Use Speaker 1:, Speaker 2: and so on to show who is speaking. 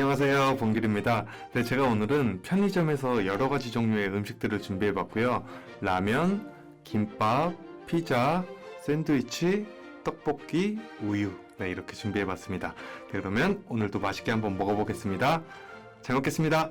Speaker 1: 안녕하세요. 봉길입니다. 네, 제가 오늘은 편의점에서 여러 가지 종류의 음식들을 준비해 봤고요. 라면, 김밥, 피자, 샌드위치, 떡볶이, 우유. 네, 이렇게 준비해 봤습니다. 네, 그러면 오늘도 맛있게 한번 먹어보겠습니다. 잘 먹겠습니다.